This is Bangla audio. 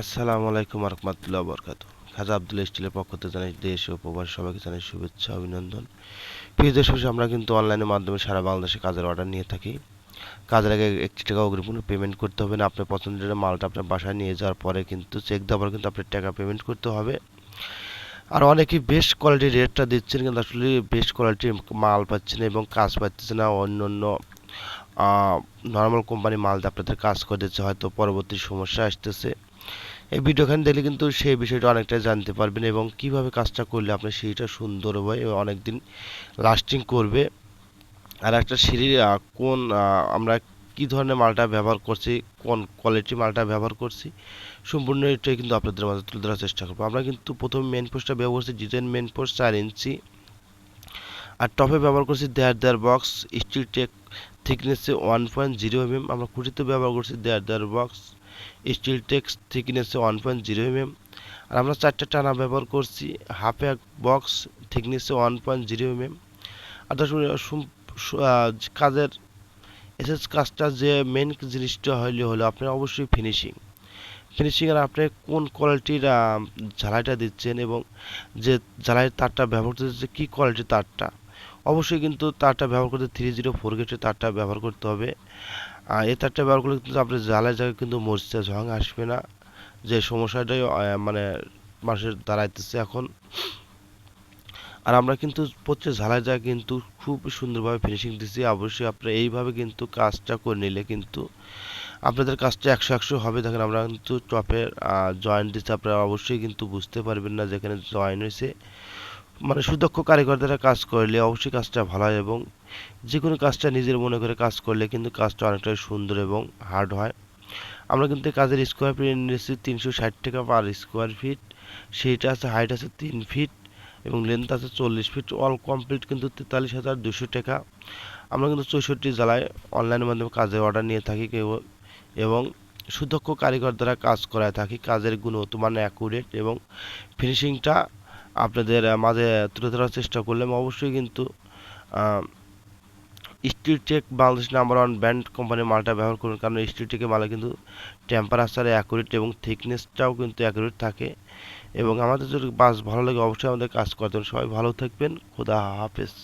আসসালামু আলাইকুম রহমতুল্লাহ বরকাত। খাজা আব্দুল স্টিলের পক্ষ থেকে জানাই দেশ ও প্রবাস সবাইকে জানাই শুভেচ্ছা, অভিনন্দন। প্রিয় দেশ আমরা কিন্তু অনলাইনের মাধ্যমে সারা বাংলাদেশে কাজের অর্ডার নিয়ে থাকি। কাজের আগে একটি টাকা অগ্রিম পেমেন্ট করতে হবে না। আপনার পছন্দের মালটা আপনার বাসায় নিয়ে যাওয়ার পরে কিন্তু চেক দেওয়ার কিন্তু আপনার টাকা পেমেন্ট করতে হবে। আর অনেকেই বেস্ট কোয়ালিটির রেটটা দিচ্ছেন কিন্তু আসলে বেস্ট কোয়ালিটির মাল পাচ্ছেন এবং কাজ পাচ্ছে না। অন্য অন্য নর্মাল কোম্পানি মাল দিয়ে আপনাদের কাজ করে দিচ্ছে। হয়তো পরবর্তী সমস্যা আসতেছে। এই ভিডিওখানে দেখলে কিন্তু সেই বিষয়টা অনেকটাই জানতে পারবেন এবং কীভাবে কাজটা করলে আপনার সিঁড়িটা সুন্দর হবে এবং অনেকদিন লাস্টিং করবে। আর একটা সিঁড়ির কোন আমরা কি ধরনের মালটা ব্যবহার করছি, কোন কোয়ালিটি মালটা ব্যবহার করছি, সম্পূর্ণ এটাই কিন্তু আপনাদের মাঝে তুলে ধরার চেষ্টা করব। আমরা কিন্তু প্রথমে মেন পোস্টটা ব্যবহার করছি ডিজাইন মেন পোস্ট চার ইঞ্চি। আর টপে ব্যবহার করছি দেড় দেড় বক্স স্টিল টেক থিকনেসে ওয়ান পয়েন্ট জিরো এম আমরা খুঁটিতে ব্যবহার করছি দেয়ার দেড় বক্স স্টিল টেক্স থিকনেসে ওয়ান পয়েন্ট জিরো এম আর আমরা চারটে টানা ব্যবহার করছি হাফ এক বক্স থিকনেসে ওয়ান পয়েন্ট জিরো এম আর কাজের এসএস কাজটা যে মেন জিনিসটা হইলে হলো আপনার অবশ্যই ফিনিশিং ফিনিশিং আর আপনি কোন কোয়ালিটির ঝালাইটা দিচ্ছেন এবং যে ঝালাইয়ের তারটা ব্যবহার করতে কী কোয়ালিটির তারটা? অবশ্যই কিন্তু তারটা ব্যবহার করতে থ্রি জিরো ফোর গেটের তারটা ব্যবহার করতে হবে। আর এই তারটা ব্যবহার করলে কিন্তু আপনার জ্বালার জায়গায় কিন্তু মরিচা ঝং আসবে না। যে সমস্যাটাই মানে মানুষের দাঁড়াইতেছে এখন। আর আমরা কিন্তু প্রত্যেক ঝালাই জায়গায় কিন্তু খুব সুন্দরভাবে ফিনিশিং দিচ্ছি অবশ্যই আপনারা এইভাবে কিন্তু কাজটা করে নিলে কিন্তু আপনাদের কাজটা একশো একশো হবে। দেখেন আমরা কিন্তু টপের জয়েন্ট দিচ্ছি আপনারা অবশ্যই কিন্তু বুঝতে পারবেন না যেখানে জয়েন হয়েছে। মানে সুদক্ষ কারিগর দ্বারা কাজ করলে অবশ্যই কাজটা ভালো হয় এবং যে কোনো কাজটা নিজের মনে করে কাজ করলে কিন্তু কাজটা অনেকটাই সুন্দর এবং হার্ড হয়। আমরা কিন্তু কাজের স্কোয়ার ফিট নিয়েছি তিনশো ষাট টাকা পার স্কোয়ার ফিট সেইটা আছে হাইট আছে তিন ফিট এবং লেন্থ আছে চল্লিশ ফিট অল কমপ্লিট কিন্তু তেতাল্লিশ হাজার দুশো টাকা। আমরা কিন্তু চৌষট্টি জেলায় অনলাইনের মাধ্যমে কাজের অর্ডার নিয়ে থাকি এবং সুদক্ষ কারিগর দ্বারা কাজ করায় থাকি। কাজের গুণগত মান অ্যাকুরেট এবং ফিনিশিংটা আপনাদের মাঝে তুলে ধরার চেষ্টা করলাম। অবশ্যই কিন্তু Steel Tech Bangladesh number one brand কোম্পানির মালটা ব্যবহার করুন, কারণ স্টিল টেকের মালে কিন্তু টেম্পারেচার অ্যাকুরেট এবং থিকনেসটাও কিন্তু অ্যাকুরেট থাকে। এবং আমাদের যদি বাস ভালো লাগে, অবশ্যই আমাদের কাজ করতে সবাই ভালো থাকবেন। খোদা হাফেজ।